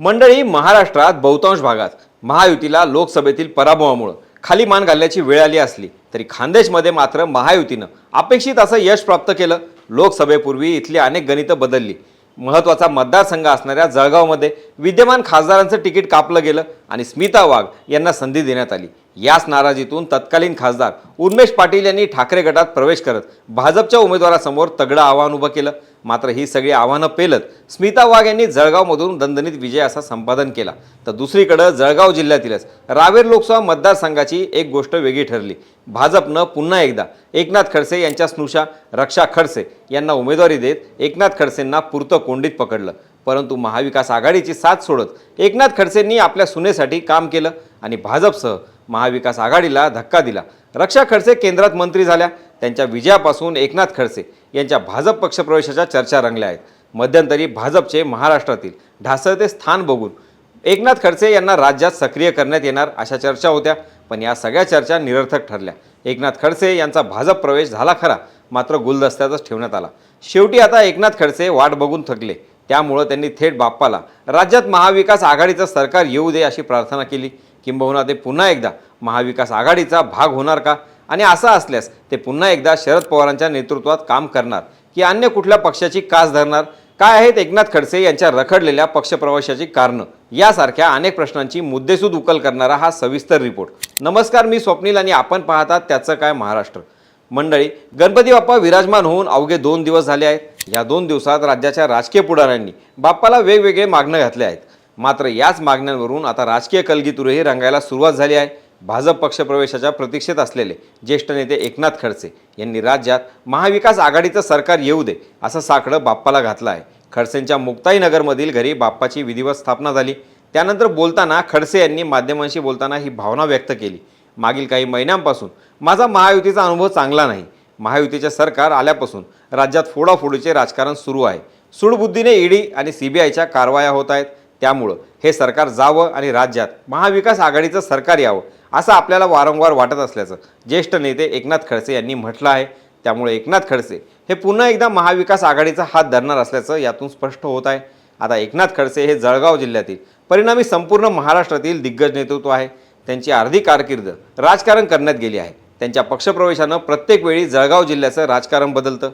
मंडळी महाराष्ट्रात बहुतांश भागात महायुतीला लोकसभेतील पराभवामुळं खाली मान घालण्याची वेळ आली असली तरी खान्देशमध्ये मात्र महायुतीनं अपेक्षित असं यश प्राप्त केलं. लोकसभेपूर्वी इथली अनेक गणितं बदलली. महत्त्वाचा मतदारसंघ असणाऱ्या जळगावमध्ये विद्यमान खासदारांचं तिकीट कापलं गेलं आणि स्मिता वाघ यांना संधी देण्यात आली. याच नाराजीतून तत्कालीन खासदार उन्मेश पाटील यांनी ठाकरे गटात प्रवेश करत भाजपच्या उमेदवारासमोर तगडं आव्हान उभं केलं. मात्र ही सगळी आव्हानं पेलत स्मिता वाघ यांनी जळगावमधून दणदणीत विजय असा संपादन केला. तर दुसरीकडं जळगाव जिल्ह्यातीलच रावेर लोकसभा मतदारसंघाची एक गोष्ट वेगळी ठरली. भाजपनं पुन्हा एकदा एकनाथ खडसे यांच्या स्नुषा रक्षा खडसे यांना उमेदवारी देत एकनाथ खडसेंना पुरतं कोंडीत पकडलं. परंतु महाविकास आघाडीची साथ सोडत एकनाथ खडसेंनी आपल्या सुनेसाठी काम केलं आणि भाजपसह महाविकास आघाडीला धक्का दिला. रक्षा खडसे केंद्रात मंत्री झाल्या. त्यांच्या विजयापासून एकनाथ खडसे यांच्या भाजप पक्षप्रवेशाच्या चर्चा रंगल्या आहेत. मध्यंतरी भाजपचे महाराष्ट्रातील ढासळते स्थान बघून एकनाथ खडसे यांना राज्यात सक्रिय करण्यात येणार अशा चर्चा होत्या पण या सगळ्या चर्चा निरर्थक ठरल्या. एकनाथ खडसे यांचा भाजप प्रवेश झाला खरा मात्र गुलदस्त्यातच ठेवण्यात आला. शेवटी आता एकनाथ खडसे वाट बघून थकले. त्यामुळं त्यांनी थेट बाप्पाला राज्यात महाविकास आघाडीचं सरकार येऊ दे अशी प्रार्थना केली. किंबहुना ते पुन्हा एकदा महाविकास आघाडीचा भाग होणार का? आणि असं असल्यास ते पुन्हा एकदा शरद पवारांच्या नेतृत्वात काम करणार की अन्य कुठल्या पक्षाची कास धरणार? काय आहेत एकनाथ खडसे यांच्या रखडलेल्या पक्षप्रवेशाची कारणं? यासारख्या अनेक प्रश्नांची मुद्देसूद उकल करणारा हा सविस्तर रिपोर्ट. नमस्कार मी स्वप्नील आणि आपण पाहतात त्याचं काय महाराष्ट्र. मंडळी गणपती बाप्पा विराजमान होऊन अवघे दोन दिवस झाले आहेत. या दोन दिवसात राज्याच्या राजकीय पुढाऱ्यांनी बाप्पाला वेगवेगळे मागणं घातले आहेत. मात्र याच मागण्यांवरून आता राजकीय कलगीतुरही रंगायला सुरुवात झाली आहे. भाजप पक्षप्रवेशाच्या प्रतीक्षेत असलेले ज्येष्ठ नेते एकनाथ खडसे यांनी राज्यात महाविकास आघाडीचं सरकार येऊ दे असं साकडं बाप्पाला घातलं आहे. खडसेंच्या मुक्ताईनगरमधील घरी बाप्पाची विधिवत स्थापना झाली. त्यानंतर बोलताना खडसे यांनी माध्यमांशी बोलताना ही भावना व्यक्त केली. मागील काही महिन्यांपासून माझा महायुतीचा अनुभव चांगला नाही. महायुतीचे सरकार आल्यापासून राज्यात फोडाफोडीचे राजकारण सुरू आहे. सुडबुद्धीने ईडी आणि सीबीआयच्या कारवाया होत आहेत. त्यामुळं हे सरकार जावं आणि राज्यात महाविकास आघाडीचं सरकार यावं असं आपल्याला वारंवार वाटत असल्याचं. ज्येष्ठ नेते एकनाथ खडसे यांनी म्हटलं आहे. त्यामुळे एकनाथ खडसे हे पुन्हा एकदा महाविकास आघाडीचा हात धरणार असल्याचं यातून स्पष्ट होत आहे. आता एकनाथ खडसे हे जळगाव जिल्ह्यातील परिणामी संपूर्ण महाराष्ट्रातील दिग्गज नेतृत्व आहे. त्यांची अर्धी कारकीर्द राजकारण करण्यात गेली आहे. त्यांच्या पक्षप्रवेशानं प्रत्येक वेळी जळगाव जिल्ह्याचं राजकारण बदलतं.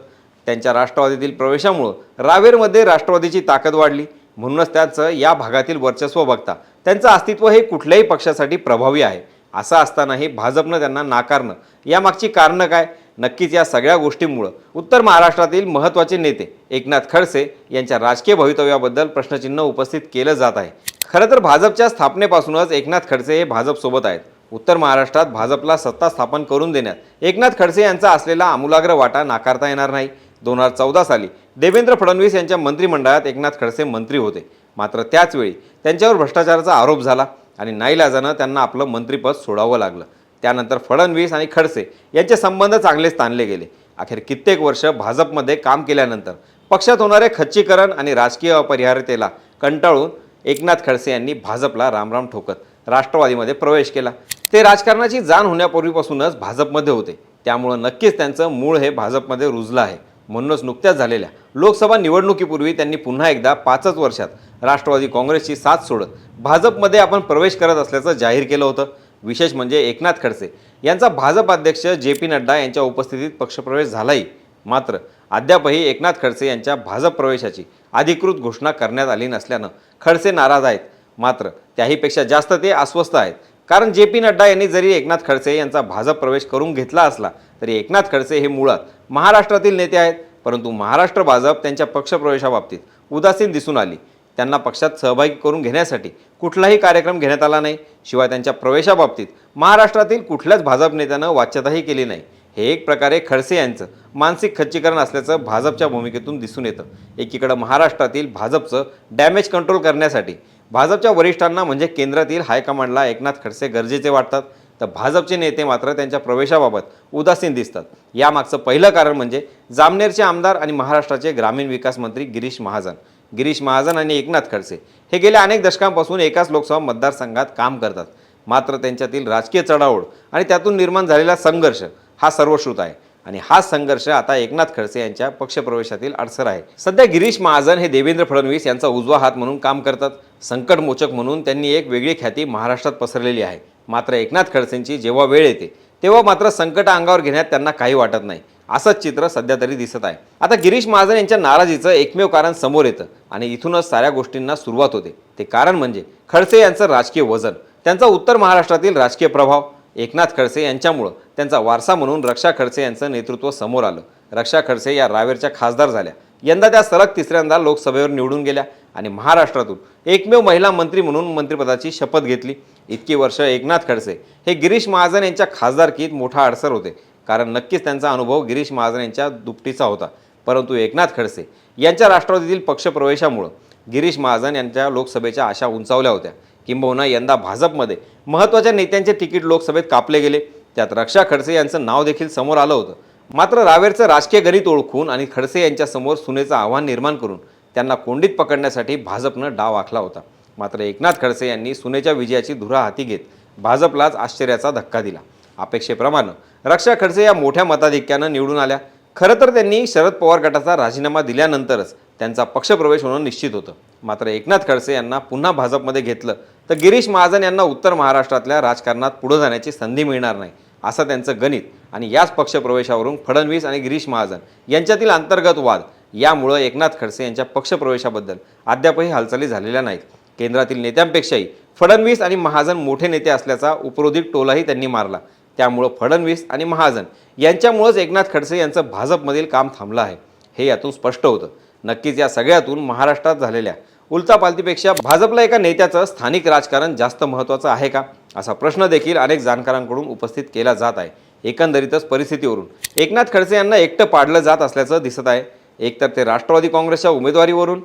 त्यांच्या राष्ट्रवादीतील प्रवेशामुळं रावेरमध्ये राष्ट्रवादीची ताकद वाढली. म्हणूनच त्यांचं या भागातील वर्चस्व बघता त्यांचं अस्तित्व हे कुठल्याही पक्षासाठी प्रभावी आहे. असं असतानाही भाजपनं त्यांना नाकारणं. यामागची कारणं काय? नक्कीच या सगळ्या गोष्टींमुळं. उत्तर महाराष्ट्रातील महत्त्वाचे नेते एकनाथ खडसे यांच्या राजकीय भवितव्याबद्दल प्रश्नचिन्ह उपस्थित केलं जात आहे. खरं तर भाजपच्या स्थापनेपासूनच एकनाथ खडसे हे भाजपसोबत आहेत. उत्तर महाराष्ट्रात भाजपला सत्ता स्थापन करून देण्यात. एकनाथ खडसे यांचा असलेला आमूलाग्र वाटा नाकारता येणार नाही. दोन हजार चौदा साली देवेंद्र फडणवीस यांच्या मंत्रिमंडळात एकनाथ खडसे मंत्री होते. मात्र त्याचवेळी त्यांच्यावर भ्रष्टाचाराचा आरोप झाला. आणि नाईलाजानं त्यांना आपलं मंत्रिपद सोडावं लागलं. त्यानंतर फडणवीस आणि खडसे यांचे संबंध चांगलेच ताणले गेले. अखेर कित्येक वर्ष भाजपमध्ये काम केल्यानंतर पक्षात होणारे खच्चीकरण आणि राजकीय अपरिहार्यतेला कंटाळून एकनाथ खडसे यांनी भाजपला रामराम ठोकत राष्ट्रवादीमध्ये प्रवेश केला. ते राजकारणाची जाण होण्यापूर्वीपासूनच भाजपमध्ये होते. त्यामुळं नक्कीच त्यांचं मूळ हे भाजपमध्ये रुजलं आहे. म्हणूनच नुकत्याच झालेल्या लोकसभा निवडणुकीपूर्वी त्यांनी पुन्हा एकदा पाचच वर्षात राष्ट्रवादी काँग्रेसची साथ सोडत भाजपमध्ये आपण प्रवेश करत असल्याचं जाहीर केलं होतं. विशेष म्हणजे एकनाथ खडसे यांचा भाजप अध्यक्ष जे पी नड्डा यांच्या उपस्थितीत पक्षप्रवेश झालाही. मात्र अद्यापही एकनाथ खडसे यांच्या भाजप प्रवेशाची अधिकृत घोषणा करण्यात आली नसल्यानं खडसे नाराज आहेत. मात्र त्याहीपेक्षा जास्त ते अस्वस्थ आहेत. कारण जे पी नड्डा यांनी जरी एकनाथ खडसे यांचा भाजप प्रवेश करून घेतला असला तरी एकनाथ खडसे हे मुळात महाराष्ट्रातील नेते आहेत. परंतु महाराष्ट्र भाजप त्यांच्या पक्षप्रवेशाबाबतीत उदासीन दिसून आली. त्यांना पक्षात सहभागी करून घेण्यासाठी कुठलाही कार्यक्रम घेण्यात आला नाही. शिवाय त्यांच्या प्रवेशाबाबतीत महाराष्ट्रातील कुठल्याच भाजप नेत्यानं वाच्यताही केली नाही. हे एक प्रकारे खडसे यांचं मानसिक खच्चीकरण असल्याचं भाजपच्या भूमिकेतून दिसून येतं. एकीकडं महाराष्ट्रातील भाजपचं डॅमेज कंट्रोल करण्यासाठी भाजपच्या वरिष्ठांना म्हणजे केंद्रातील हायकमांडला एकनाथ खडसे गरजेचे वाटतात. तर भाजपचे नेते मात्र त्यांच्या प्रवेशाबाबत उदासीन दिसतात. यामागचं पहिलं कारण म्हणजे जामनेरचे आमदार आणि महाराष्ट्राचे ग्रामीण विकास मंत्री गिरीश महाजन. गिरीश महाजन आणि एकनाथ खडसे हे गेल्या अनेक दशकांपासून एकाच लोकसभा मतदारसंघात काम करतात. मात्र त्यांच्यातील राजकीय चढाओढ आणि त्यातून निर्माण झालेला संघर्ष हा सर्वश्रुत आहे. आणि हा संघर्ष आता एकनाथ खडसे यांच्या पक्षप्रवेशातील अडसर आहे. सध्या गिरीश महाजन हे देवेंद्र फडणवीस यांचा उजवा हात म्हणून काम करतात. संकटमोचक म्हणून त्यांनी एक वेगळी ख्याती महाराष्ट्रात पसरलेली आहे. मात्र एकनाथ खडसेंची जेव्हा वेळ येते तेव्हा मात्र संकट अंगावर घेण्यात त्यांना काही वाटत नाही. असंच चित्र सध्या तरी दिसत आहे. आता गिरीश महाजन यांच्या नाराजीचं एकमेव कारण समोर येतं आणि इथूनच साऱ्या गोष्टींना सुरुवात होते. ते कारण म्हणजे खडसे यांचं राजकीय वजन त्यांचा उत्तर महाराष्ट्रातील राजकीय प्रभाव एकनाथ खडसे यांच्यामुळं. त्यांचा वारसा म्हणून रक्षा खडसे यांचं नेतृत्व समोर आलं. रक्षा खडसे या रावेरच्या खासदार झाल्या. यंदा त्या सलग तिसऱ्यांदा लोकसभेवर निवडून गेल्या आणि महाराष्ट्रातून एकमेव महिला मंत्री म्हणून मंत्रिपदाची शपथ घेतली. इतकी वर्ष एकनाथ खडसे हे गिरीश महाजन यांच्या खासदारकीत मोठा अडसर होते. कारण नक्कीच त्यांचा अनुभव गिरीश महाजन यांच्या दुपटीचा होता. परंतु एकनाथ खडसे यांच्या राष्ट्रवादीतील पक्षप्रवेशामुळं गिरीश महाजन यांच्या लोकसभेच्या आशा उंचावल्या होत्या. किंबहुना यंदा भाजपमध्ये महत्त्वाच्या नेत्यांचे तिकीट लोकसभेत कापले गेले. त्यात रक्षा खडसे यांचं नाव देखील समोर आलं होतं. मात्र रावेरचं राजकीय गणित ओळखून आणि खडसे यांच्यासमोर सुनेचं आव्हान निर्माण करून त्यांना कोंडीत पकडण्यासाठी भाजपनं डाव आखला होता. मात्र एकनाथ खडसे यांनी सुनेच्या विजयाची धुरा हाती घेत भाजपलाच आश्चर्याचा धक्का दिला. अपेक्षेप्रमाणे रक्षा खडसे या मोठ्या मताधिक्यानं निवडून आल्या. खरं तर त्यांनी शरद पवार गटाचा राजीनामा दिल्यानंतरच त्यांचा पक्षप्रवेश होणं निश्चित होतं. मात्र एकनाथ खडसे यांना पुन्हा भाजपमध्ये घेतलं तर गिरीश महाजन यांना उत्तर महाराष्ट्रातल्या राजकारणात पुढे जाण्याची संधी मिळणार नाही असं त्यांचं गणित. आणि याच पक्षप्रवेशावरून फडणवीस आणि गिरीश महाजन यांच्यातील अंतर्गत वाद यामुळं एकनाथ खडसे यांच्या पक्षप्रवेशाबद्दल अद्यापही हालचाली झालेल्या नाहीत. केंद्रातील नेत्यांपेक्षाही फडणवीस आणि महाजन मोठे नेते असल्याचा उपरोधिक टोलाही त्यांनी मारला. त्यामुळं फडणवीस आणि महाजन यांच्यामुळंच एकनाथ खडसे यांचं भाजपमधील काम थांबलं आहे. हे यातून स्पष्ट होतं. नक्कीच या सगळ्यातून महाराष्ट्रात झालेल्या उलचापालतीपेक्षा भाजपला एका नेत्याचं स्थानिक राजकारण जास्त महत्त्वाचं आहे का? असा प्रश्न देखील अनेक जाणकारांकडून उपस्थित केला जात आहे. एकंदरीतच परिस्थितीवरून. एकनाथ खडसे यांना एकटं पाडलं जात असल्याचं दिसत आहे. एकतर ते राष्ट्रवादी काँग्रेसच्या उमेदवारीवरून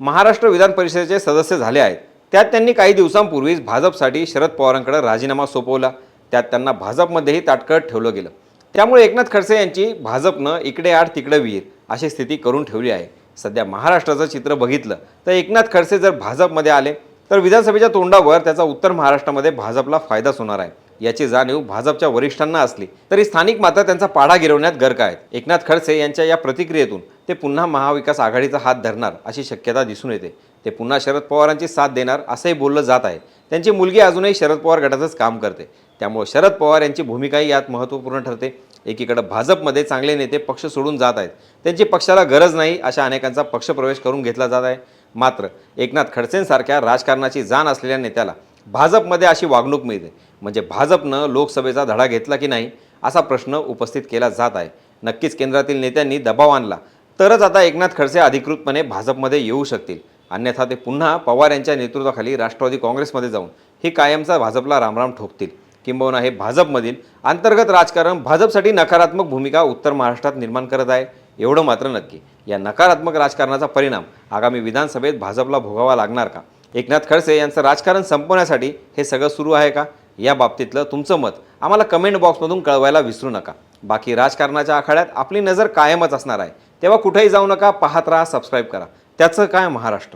महाराष्ट्र विधान परिषदेचे सदस्य झाले आहेत. त्यात त्यांनी काही दिवसांपूर्वीच भाजपसाठी शरद पवारांकडे राजीनामा सोपवला. त्यात त्यांना भाजपमध्येही ताटकळत ठेवलं गेलं. त्यामुळे एकनाथ खडसे यांची भाजपनं इकडे आड तिकडे विहीर अशी स्थिती करून ठेवली आहे. सध्या महाराष्ट्राचं चित्र बघितलं तर एकनाथ खडसे जर भाजपमध्ये आले तर विधानसभेच्या तोंडावर त्याचा उत्तर महाराष्ट्रामध्ये भाजपला फायदाच होणार आहे. याची जाणीव भाजपच्या वरिष्ठांना असली तरी स्थानिक मात्र त्यांचा पाढा गिरवण्यात गर्क आहेत. एकनाथ खडसे यांच्या या प्रतिक्रियेतून ते पुन्हा महाविकास आघाडीचा हात धरणार अशी शक्यता दिसून येते. ते पुन्हा शरद पवारांची साथ देणार असंही बोललं जात आहे. त्यांची मुलगी अजूनही शरद पवार गटाचंच काम करते. त्यामुळे शरद पवार यांची भूमिकाही यात महत्त्वपूर्ण ठरते. एकीकडं भाजपमध्ये चांगले नेते पक्ष सोडून जात आहेत. त्यांची पक्षाला गरज नाही अशा अनेकांचा पक्षप्रवेश करून घेतला जात आहे. मात्र एकनाथ खडसेंसारख्या राजकारणाची जाण असलेल्या नेत्याला भाजपमध्ये अशी वागणूक मिळते. म्हणजे भाजपनं लोकसभेचा धडा घेतला की नाही असा प्रश्न उपस्थित केला जात आहे. नक्कीच केंद्रातील नेत्यांनी दबाव आणला. तरच आता एकनाथ खडसे अधिकृतपणे भाजपमध्ये येऊ शकतील. अन्यथा ते पुन्हा पवार यांच्या नेतृत्वाखाली राष्ट्रवादी काँग्रेसमध्ये जाऊन ही कायमचा भाजपला रामराम ठोकतील. किंबहुना हे भाजपमधील अंतर्गत राजकारण भाजपसाठी नकारात्मक भूमिका उत्तर महाराष्ट्रात निर्माण करत आहे. एवढं मात्र नक्की. या नकारात्मक राजकारणाचा परिणाम आगामी विधानसभेत भाजपला भोगावा लागणार का? एकनाथ खडसे यांचं राजकारण संपवण्यासाठी हे सगळं सुरू आहे का? या बाबतीतलं तुमचं मत आम्हाला कमेंट बॉक्समधून कळवायला विसरू नका. बाकी राजकारणाच्या आखाड्यात आपली नजर कायमच असणार आहे. तेव्हा कुठेही जाऊ नका पाहत राहा सबस्क्राईब करा. त्याचं काय महाराष्ट्र?